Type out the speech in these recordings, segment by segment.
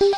KTV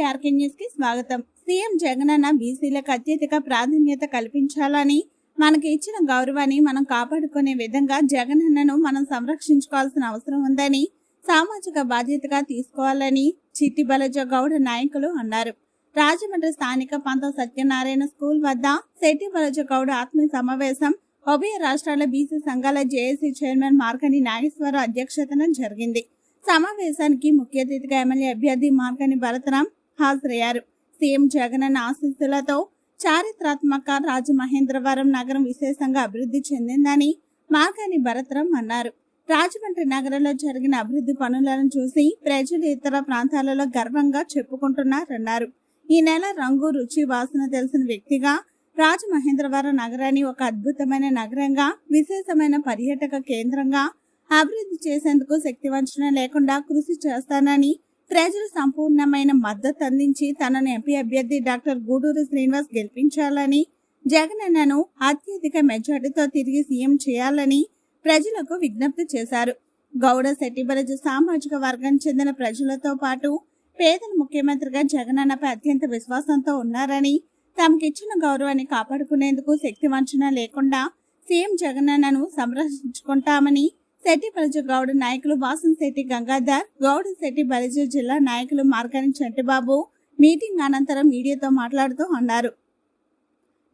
RK న్యూస్కి స్వాగతం. CM Jagananna బీసీలకు అత్యధిక ప్రాధాన్యత కల్పించాలని మనకి ఇచ్చిన గౌరవాన్ని మనం కాపాడుకునే విధంగా జగనన్నను మనం సంరక్షించుకోవాల్సిన అవసరం ఉందని సామాజిక బాధ్యతగా తీసుకోవాలని చిట్టి బలజ గౌడ నాయకులు అన్నారు. రాజమండ్రి స్థానిక పంత సత్యనారాయణ స్కూల్ వద్ద శెట్టి బలజ గౌడ ఆత్మీయ సమావేశం ఉభయ రాష్ట్రాల బీసీ సంఘాల జేఏసీ చైర్మన్ మార్కని నాగేశ్వరరావు అధ్యక్షతన జరిగింది. సమావేశానికి ముఖ్య అతిథిగా ఎమ్మెల్యే అభ్యర్థి మార్కని భరతరాం హాజరయ్యారు. సీఎం జగనన్న ఆశీస్సులతో చారిత్రాత్మక రాజమహేంద్రవరం నగరం విశేషంగా అభివృద్ధి చెందిందని మాకాని భరతరం అన్నారు. రాజమండ్రి నగరంలో జరిగిన అభివృద్ధి పనులను చూసి ప్రజలు ఇతర ప్రాంతాలలో గర్వంగా చెప్పుకుంటున్నారన్నారు. ఈ నెల రంగు రుచి వాసన తెలిసిన వ్యక్తిగా రాజమహేంద్రవరం నగరాన్ని ఒక అద్భుతమైన నగరంగా విశేషమైన పర్యాటక కేంద్రంగా అభివృద్ధి చేసేందుకు శక్తివంచన లేకుండా కృషి చేస్తానని ప్రజలు సంపూర్ణమైన మద్దతు అందించి తనను ఎంపీ అభ్యర్థి డాక్టర్ గూడూరు శ్రీనివాస్ గెలిపించాలని జగనన్నను అత్యధిక మెజార్టీతో తిరిగి సీఎం చేయాలని ప్రజలకు విజ్ఞప్తి చేశారు. గౌడ శెట్టిబరజ సామాజిక వర్గం చెందిన ప్రజలతో పాటు పేదల ముఖ్యమంత్రిగా జగనన్నపై అత్యంత విశ్వాసంతో ఉన్నారని తమకిచ్చిన గౌరవాన్ని కాపాడుకునేందుకు శక్తి వంచన లేకుండా సీఎం జగనన్నను సంరక్షించుకుంటామని శెట్టి బలజ గౌడ్ నాయకులు వాసన్ శెట్టి గంగాధర్ గౌడ్ శెట్టి బలజ జిల్లా నాయకులు మార్గాని చెంటిబాబు మీటింగ్ అనంతరం మీడియాతో మాట్లాడుతూ అన్నారు.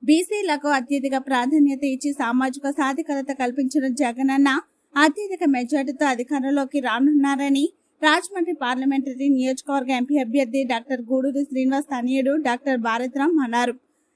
బీసీలకు అత్యధిక ప్రాధాన్యత ఇచ్చి సామాజిక సాధికారత కల్పించిన జగనన్న అత్యధిక మెజార్టీతో అధికారంలోకి రానున్నారని రాజమండ్రి పార్లమెంటరీ నియోజకవర్గ ఎంపీ అభ్యర్థి డాక్టర్ గూడూరి శ్రీనివాస్ తనయుడు డాక్టర్ భారతరామ్ అన్నారు.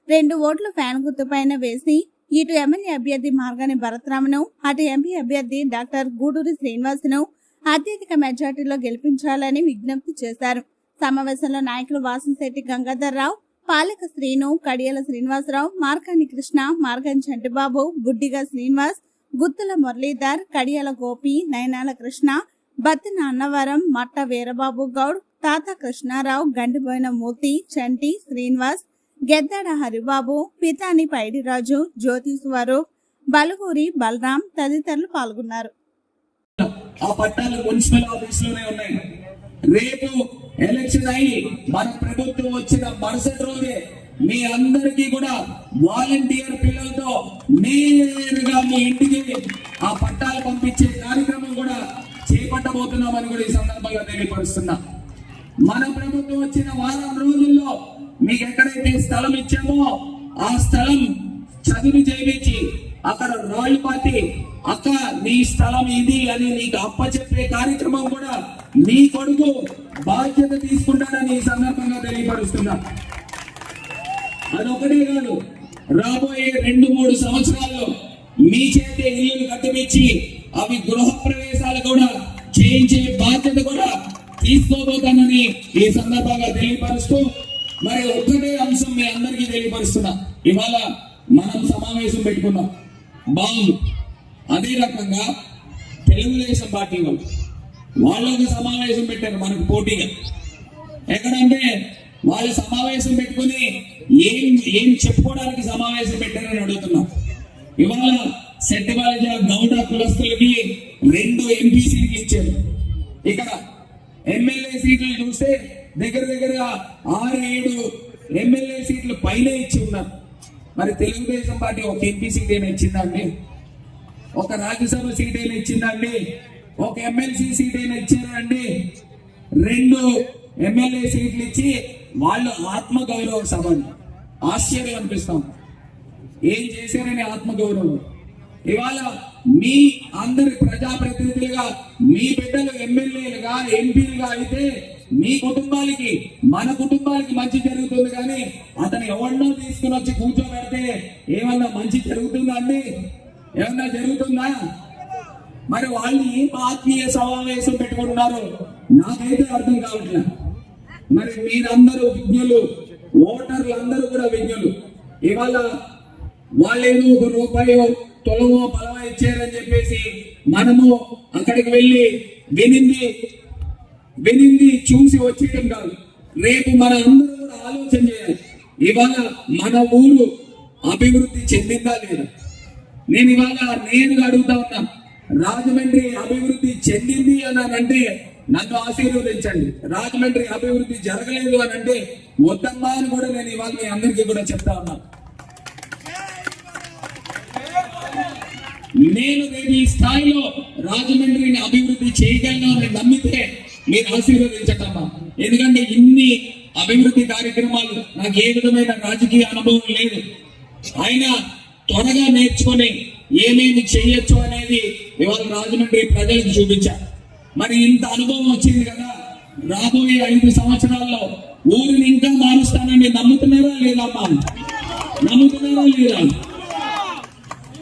రెండు ఓట్లు ఫ్యాన్ గుర్తుపైన వేసి ఇటు ఎమ్మెల్యే అభ్యర్థి మార్గాని భరతరామను అటు ఎంపీ అభ్యర్థి డాక్టర్ గూడూరి శ్రీనివాస్ను అత్యధిక మెజార్టీలో గెలిపించాలని విజ్ఞప్తి చేశారు. సమావేశంలో నాయకులు వాసంశెట్టి గంగాధర్రావు పాలక శ్రీను కడియాల శ్రీనివాసరావు మార్కాని కృష్ణ మార్గాని చంటిబాబు బుడ్డిగా శ్రీనివాస్ గుత్తుల మురళీధర్ కడియాల గోపి నయనాల కృష్ణ బత్తిన అన్నవరం మట్ట వీరబాబు గౌడ్ తాత కృష్ణారావు గండిపోయిన మూర్తి చంటి శ్రీనివాస్ గెద్దాడ హరిబాబు పితాని పైడిరాజు జ్యోతి స్వరూప్ బలుగూరి బలరాం తదితరులు పాల్గొన్నారు. ఆ పట్టాలు మున్సిపల్ ఆఫీస్లోనే ఉన్నాయి. రేపు ఎలక్షన్ అయి మన ప్రభుత్వం వచ్చిన మరుసటి రోజే మీ అందరికీ కూడా వాలంటీర్ పిల్లలతో నేరుగా మీ ఇంటికి ఆ పట్టాలు పంపించే కార్యక్రమం కూడా చేపట్టబోతున్నామని కూడా ఈ సందర్భంగా తెలియపరుస్తున్నా. మన ప్రభుత్వం వచ్చిన వారం రోజుల్లో మీకు ఎక్కడైతే స్థలం ఇచ్చామో ఆ స్థలం చదువు చేయించి అక్కడ రాయల్ పార్టీ అక్క నీ స్థలం ఇది అని నీకు అప్పచెప్పే కార్యక్రమం కూడా నీ కొడుకు బాధ్యత తీసుకుంటాడని ఈ సందర్భంగా తెలియపరుస్తున్నా. అదొకటే కాదు రాబోయే రెండు మూడు సంవత్సరాల్లో మీ చేతే ఇల్లులు కట్టిమిచ్చి అవి గృహ ప్రవేశాలు కూడా చేయించే బాధ్యత కూడా తీసుకోబోతానని ఈ సందర్భంగా తెలియపరుస్తూ మరి ఒక్కటే అంశం మీ అందరికీ తెలియపరుస్తున్నా. ఇవాళ మనం సమావేశం పెట్టుకున్నాం. బాగుంది అదే రకంగా తెలుగుదేశం పార్టీ వాళ్ళు. వాళ్ళు సమావేశం పెట్టారు మనకు పోటీగా. ఎక్కడంటే వాళ్ళు సమావేశం పెట్టుకుని ఏం ఏం చెప్పుకోవడానికి సమావేశం పెట్టారని అడుగుతున్నాం. ఇవాళ సెట్టిబాలజ గౌడ కులస్తులకి రెండు ఎంపీ సీట్లు ఇచ్చారు. ఇక్కడ ఎమ్మెల్యే సీట్లు చూస్తే దగ్గర దగ్గర ఆరు ఏడు ఎమ్మెల్యే సీట్లు పైన ఇచ్చి ఉన్నారు. మరి తెలుగుదేశం పార్టీ ఒక ఎంపీ సీట్ ఏమైనా ఇచ్చిందండి ఒక రాజ్యసభ సీట్ అయినా ఇచ్చిందండి ఒక ఎమ్మెల్సీ సీట్ అయినా ఇచ్చారండి రెండు ఎమ్మెల్యే సీట్లు ఇచ్చి వాళ్ళు ఆత్మగౌరవ సభని ఆశ్చర్యం అనిపిస్తాం. ఏం చేశారని ఆత్మగౌరవం? ఇవాళ మీ అందరి ప్రజాప్రతినిధులుగా మీ బిడ్డలు ఎమ్మెల్యేలుగా ఎంపీలుగా అయితే మీ కుటుంబాలకి మన కుటుంబాలకి మంచి జరుగుతుంది కానీ అతను ఎవరినో తీసుకుని వచ్చి కూర్చోబెడితే ఏమన్నా మంచి జరుగుతుందా అండి? ఏమన్నా జరుగుతుందా? మరి వాళ్ళు ఏం ఆత్మీయ సమావేశం పెట్టుకుంటున్నారు? నాకైతే అర్థం కావట్లేదు మరి మీరందరూ విజ్ఞులు ఓటర్లు అందరూ కూడా విజ్ఞులు. ఇవాళ వాళ్ళేదో ఒక రూపాయో తొలమో పలమో ఇచ్చారని చెప్పేసి మనము అక్కడికి వెళ్ళి వినింది వినింది చూసి వచ్చేయడం కాదు. రేపు మన అందరూ కూడా ఆలోచన చేయాలి. ఇవాళ మన ఊరు అభివృద్ధి చెందిందా లేదా? నేను ఇవాళ నేను అడుగుతా ఉన్నా రాజమండ్రి అభివృద్ధి చెందింది అని అంటే నన్ను ఆశీర్వదించండి. రాజమండ్రి అభివృద్ధి జరగలేదు అని అంటే వద్దమ్మా అని కూడా నేను ఇవాళ మీ అందరికీ కూడా చెప్తా ఉన్నా. నేను రేపు ఈ స్థాయిలో రాజమండ్రిని అభివృద్ధి చేయగలను అని నమ్మితే మీరు ఆశీర్వదించటమ్మా ఎందుకంటే ఇన్ని అభివృద్ధి కార్యక్రమాలు నాకు ఏ విధమైన రాజకీయ అనుభవం లేదు. అయినా త్వరగా నేర్చుకొని ఏమేమి చేయొచ్చు అనేది ఇవాళ రాజమండ్రి ప్రజలకు చూపించా. మరి ఇంత అనుభవం వచ్చింది కదా రాబోయే ఐదు సంవత్సరాల్లో ఊరిని ఇంకా మారుస్తానని నమ్ముతున్నారా లేదా అమ్మా? నమ్ముతున్నారా లేదా?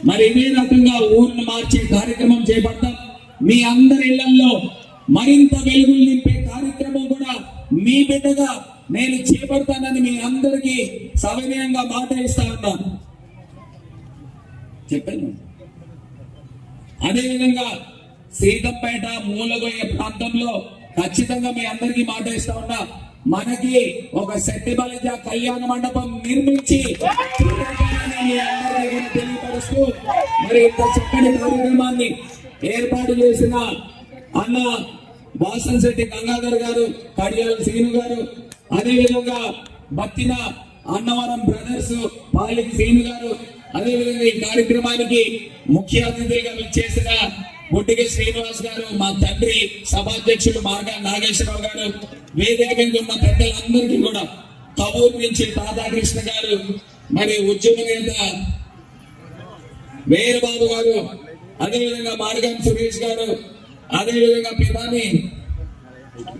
మరి ఇదే రకంగా ఊరిని మార్చే కార్యక్రమం చేపడతాం. మీ అందరి ఇళ్ళలో మరింత వెలుగులు నింపే కార్యక్రమం కూడా మీ బిడ్డగా నేను చేపడతానని మీ అందరికీ సవినయంగా మాట ఇస్తా ఉన్నాను చెప్పాను. అదేవిధంగా సీతంపేట మూలగొయ్య ప్రాంతంలో ఖచ్చితంగా మీ అందరికీ మాట ఇస్తా ఉన్నా. మనకి ఒక శెట్టిబలిజ కళ్యాణ మండపం నిర్మించి తెలియపరుస్తూ మరి ఇంత చక్కటి కార్యక్రమాన్ని ఏర్పాటు చేసిన అన్న బాసన్ శెట్టి గంగాధర్ గారు కడియాల శ్రీను గారు అదేవిధంగా బత్తిన అన్నవరం బ్రదర్స్ పాలికి శ్రీను గారు అదేవిధంగా ఈ కార్యక్రమానికి ముఖ్య అతిథిగా చేసిన బొడ్డిగ శ్రీనివాస్ గారు మా తండ్రి సభాధ్యక్షుడు మార్గా నాగేశ్వరరావు గారు వేదిక మీద ఉన్న పెద్దలందరికీ కూడా కబూర్ నుంచి రాధాకృష్ణ గారు మరి ఉద్యమ నేత వీరబాబు గారు అదేవిధంగా మార్గం సురేష్ గారు అదేవిధంగా పితాని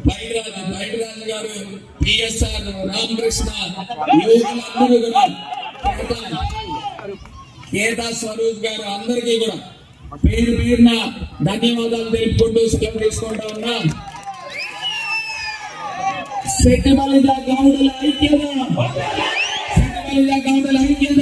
బైరాజు బైరాజు గారు పిఎస్ఆర్ రామకృష్ణ యువకులందరూ కూడా కేతా స్వరూప్ గారు అందరికీ కూడా పేరు పేరున ధన్యవాదాలు తెలుపుకుంటూ సెలవు తీసుకుంటా ఉన్నా. సెట్టిమల్లిద గౌడల ఐక్యత. సెట్టిమల్లిద గౌడల ఐక్యత.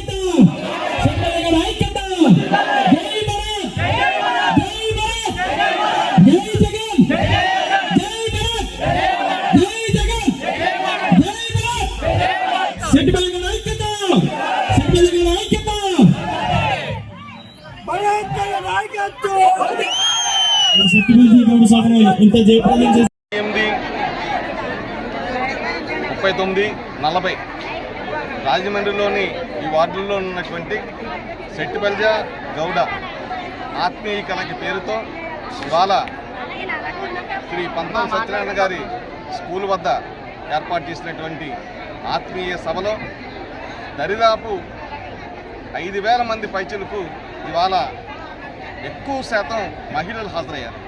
ఎనిమిది ముప్పై తొమ్మిది నలభై. రాజమండ్రిలోని ఈ వార్డుల్లో ఉన్నటువంటి సెట్టిబల్జ గౌడ ఆత్మీయ కలకి పేరుతో ఇవాళ శ్రీ పంతం సత్యనారాయణ గారి స్కూల్ వద్ద ఏర్పాటు చేసినటువంటి ఆత్మీయ సభలో దరిదాపు ఐదు వేల మంది పైచులకు ఇవాళ ఎక్కువ శాతం మహిళలు హాజరయ్యారు.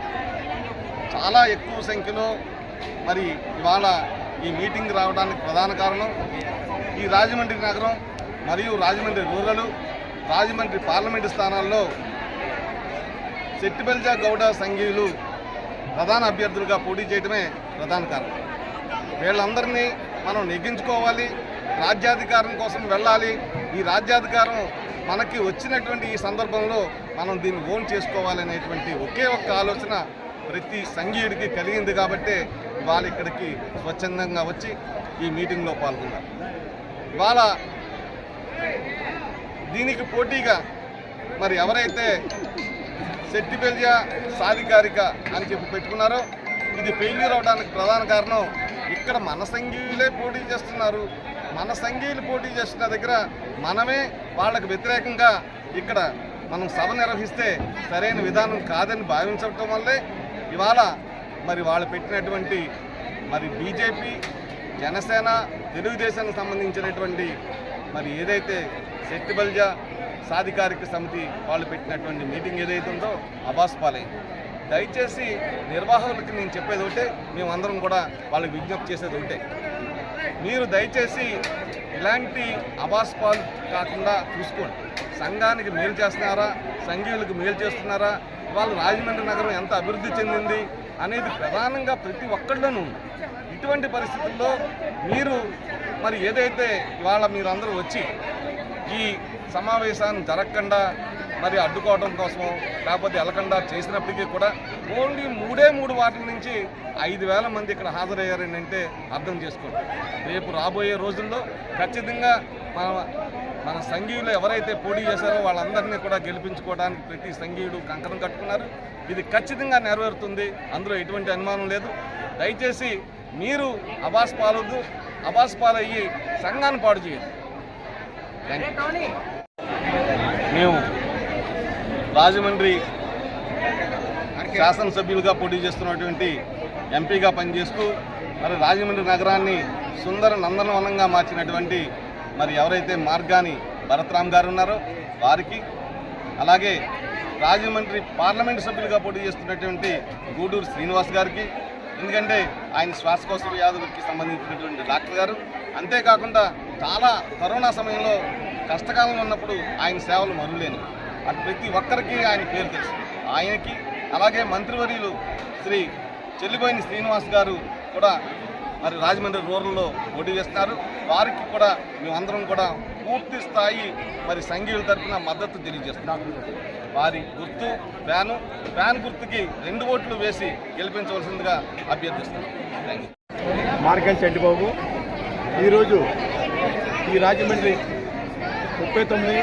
చాలా ఎక్కువ సంఖ్యలో మరి ఇవాళ ఈ మీటింగ్ రావడానికి ప్రధాన కారణం ఈ రాజమండ్రి నగరం మరియు రాజమండ్రి రూరల్ రాజమండ్రి పార్లమెంటు స్థానాల్లో సెట్టిబెల్జా గౌడ సంఘీయులు ప్రధాన అభ్యర్థులుగా పోటీ చేయడమే ప్రధాన కారణం. వీళ్ళందరినీ మనం నెగ్గించుకోవాలి రాజ్యాధికారం కోసం వెళ్ళాలి. ఈ రాజ్యాధికారం మనకి వచ్చినటువంటి ఈ సందర్భంలో మనం దీన్ని ఓన్ చేసుకోవాలనేటువంటి ఒకే ఒక్క ఆలోచన ప్రతి సంఘీయుడికి కలిగింది కాబట్టే ఇవాళ ఇక్కడికి స్వచ్ఛందంగా వచ్చి ఈ మీటింగ్లో పాల్గొన్నారు. ఇవాళ దీనికి పోటీగా మరి ఎవరైతే సెట్టిబెల్జా సాధికారిక అని చెప్పి పెట్టుకున్నారో ఇది ఫెయిల్యూర్ అవడానికి ప్రధాన కారణం ఇక్కడ మన సంఘీయులే పోటీ చేస్తున్నారు. మన సంఘీయులు పోటీ చేస్తున్న దగ్గర మనమే వాళ్ళకు వ్యతిరేకంగా ఇక్కడ మనం సభ నిర్వహిస్తే సరైన విధానం కాదని భావించడం వల్లే ఇవాళ మరి వాళ్ళు పెట్టినటువంటి మరి బీజేపీ జనసేన తెలుగుదేశానికి సంబంధించినటువంటి మరి ఏదైతే శక్తి బలిజ సాధికారిక సమితి వాళ్ళు పెట్టినటువంటి మీటింగ్ ఏదైతే ఉందో అబాస్పాలైంది దయచేసి నిర్వాహకులకి నేను చెప్పేది ఒకటే మేమందరం కూడా వాళ్ళకి విజ్ఞప్తి చేసేది ఒకటే. మీరు దయచేసి ఇలాంటి అబాస్పాలు కాకుండా చూసుకోండి. సంఘానికి మేలు చేస్తున్నారా? సంఘీయులకు మేలు చేస్తున్నారా? వాళ్ళు రాజమండ్రి నగరం ఎంత అభివృద్ధి చెందింది అనేది ప్రధానంగా ప్రతి ఒక్కళ్ళలోనూ ఉంది. ఇటువంటి పరిస్థితుల్లో మీరు మరి ఏదైతే ఇవాళ మీరందరూ వచ్చి ఈ సమావేశాన్ని జరగకుండా మరి అడ్డుకోవడం కోసం లేకపోతే వెళ్ళకుండా చేసినప్పటికీ కూడా ఓన్లీ మూడే మూడు వాటిల నుంచి ఐదు వేల మంది ఇక్కడ హాజరయ్యారని అంటే అర్థం చేసుకోండి. రేపు రాబోయే రోజుల్లో ఖచ్చితంగా మన మన సంఘీయులు ఎవరైతే పోటీ చేశారో వాళ్ళందరినీ కూడా గెలిపించుకోవడానికి ప్రతి సంఘీయుడు కంకణం కట్టుకున్నారు. ఇది ఖచ్చితంగా నెరవేరుతుంది. అందులో ఎటువంటి అనుమానం లేదు. దయచేసి మీరు అబాస్ పాలొద్దు. అబాస్ పాలయ్యి సంఘాన్ని పాడు చేయండి. మేము రాజమండ్రి శాసనసభ్యులుగా పోటీ చేస్తున్నటువంటి ఎంపీగా పనిచేస్తూ మరి రాజమండ్రి నగరాన్ని సుందర నందనవనంగా మార్చినటువంటి మరి ఎవరైతే మార్గాని భరత్రామ్ గారు ఉన్నారో వారికి అలాగే రాజమండ్రి పార్లమెంటు సభ్యులుగా పోటీ చేస్తున్నటువంటి గూడూరు శ్రీనివాస్ గారికి ఎందుకంటే ఆయన శ్వాసకోశ వ్యాధులకి సంబంధించినటువంటి డాక్టర్ గారు. అంతేకాకుండా చాలా కరోనా సమయంలో కష్టకాలం ఉన్నప్పుడు ఆయన సేవలు మరులేను అటు ప్రతి ఒక్కరికి ఆయన పేరు తెలుసు. ఆయనకి అలాగే మంత్రివర్యులు శ్రీ చెల్లిపోయిన శ్రీనివాస్ గారు కూడా మరి రాజమండ్రి రూరల్లో పోటీ చేస్తున్నారు వారికి కూడా మేమందరం కూడా పూర్తి స్థాయి మరి సంఘీయుల తరఫున మద్దతు తెలియజేస్తున్నాం. వారి గుర్తు ఫ్యాను ఫ్యాన్ గుర్తుకి రెండు ఓట్లు వేసి గెలిపించవలసిందిగా అభ్యర్థిస్తున్నాం. థ్యాంక్ చెడ్డిబాబు ఈరోజు ఈ రాజమండ్రి ముప్పై తొమ్మిది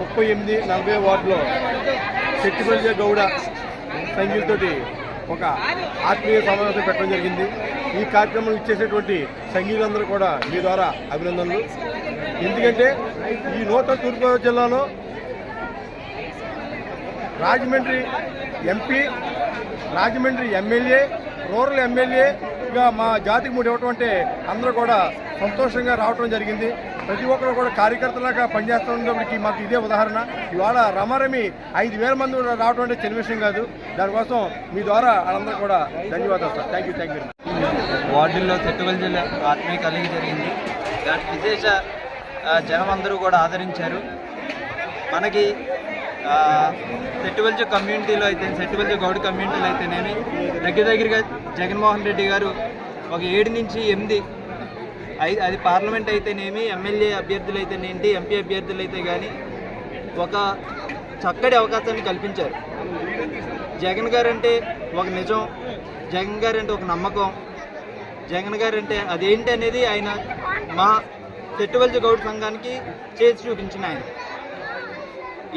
ముప్పై ఎనిమిది నలభై వార్డులో శెట్టిపల్లి గౌడ సంఘీయులతోటి ఒక ఆత్మీయ సమావేశం పెట్టడం జరిగింది. ఈ కార్యక్రమంలో ఇచ్చేసేటువంటి సంఘీయులందరూ కూడా మీ ద్వారా అభినందనలు. ఎందుకంటే ఈ నూతన తూర్పుగోదావరి జిల్లాలో Rajahmundry MP Rajahmundry MLA rural ఎమ్మెల్యేగా మా జాతికి మూడు ఇవ్వటం అంటే అందరూ కూడా సంతోషంగా రావటం జరిగింది. ప్రతి ఒక్కరు కూడా కార్యకర్తలాగా పనిచేస్తున్నప్పటికీ మాకు ఇదే ఉదాహరణ. ఇవాళ రమారమి ఐదు వేల మంది రావడం అంటే చిన్న విషయం కాదు. దానికోసం మీ ద్వారా వాళ్ళందరూ కూడా ధన్యవాదాలు sir. Thank you thank you వార్డుల్లో తెట్టువల్ జిల్లా ఆత్మీయ కలిగి జరిగింది. దానికి విశేష జనమందరూ జనం అందరూ కూడా ఆదరించారు. మనకి సెట్టువల్జ కమ్యూనిటీలో అయితే సెట్టువల్జ గౌడ్ కమ్యూనిటీలో అయితేనేమి దగ్గర దగ్గరగా జగన్మోహన్ రెడ్డి గారు ఒక ఏడు నుంచి ఎనిమిది ఐ- అది పార్లమెంట్ అయితేనేమి ఎమ్మెల్యే అభ్యర్థులు అయితేనేంటి ఎంపీ అభ్యర్థులు అయితే కానీ ఒక చక్కటి అవకాశాన్ని కల్పించారు. జగన్ గారు అంటే ఒక నిజం జగన్ గారు అంటే ఒక నమ్మకం జగన్ గారు అంటే అదేంటి అనేది ఆయన మా చెట్టువల్జ గౌడ్ సంఘానికి చేసి చూపించిన ఆయన.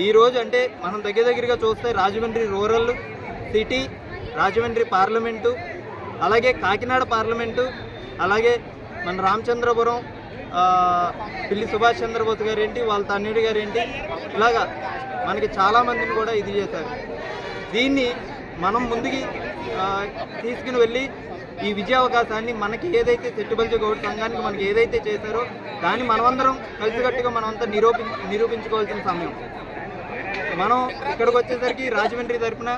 ఈ రోజు అంటే మనం దగ్గర దగ్గరగా చూస్తే Rajahmundry rural city Rajahmundry parliament అలాగే కాకినాడ పార్లమెంటు అలాగే మన రామచంద్రపురం పిల్లి సుభాష్ చంద్రబోస్ గారు ఏంటి వాళ్ళ తన్నుడి గారు ఏంటి ఇలాగా మనకి చాలామందిని కూడా ఇది చేశారు. దీన్ని మనం ముందుకి తీసుకుని వెళ్ళి ఈ విజయావకాశాన్ని మనకి ఏదైతే చెట్టుబల్జ గౌడ్ సంఘానికి మనకి ఏదైతే చేశారో దాన్ని మనమందరం కలిసికట్టుగా మనమంతా నిరూపి నిరూపించుకోవాల్సిన సమయం. మనం ఇక్కడికి వచ్చేసరికి రాజమండ్రి తరపున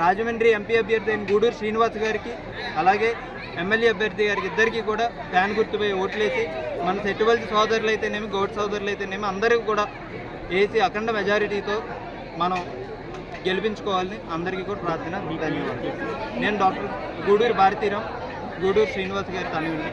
రాజమండ్రి ఎంపీ అభ్యర్థి అయిన గూడూరు శ్రీనివాస్ గారికి అలాగే ఎమ్మెల్యే అభ్యర్థి గారికి ఇద్దరికి కూడా ఫ్యాన్ గుర్తుపై ఓట్లేసి మన సెట్టుబల్జి సోదరులు అయితేనేమి గౌడ్ సోదరులు అయితేనేమి అందరికీ కూడా వేసి అఖండ మెజారిటీతో మనం గెలిపించుకోవాలని అందరికీ కూడా ప్రార్థన ధన్యవాదాలు. నేను డాక్టర్ గూడూరు భారతీరామ్ గూడూరు శ్రీనివాస్ గారి తనయుడిని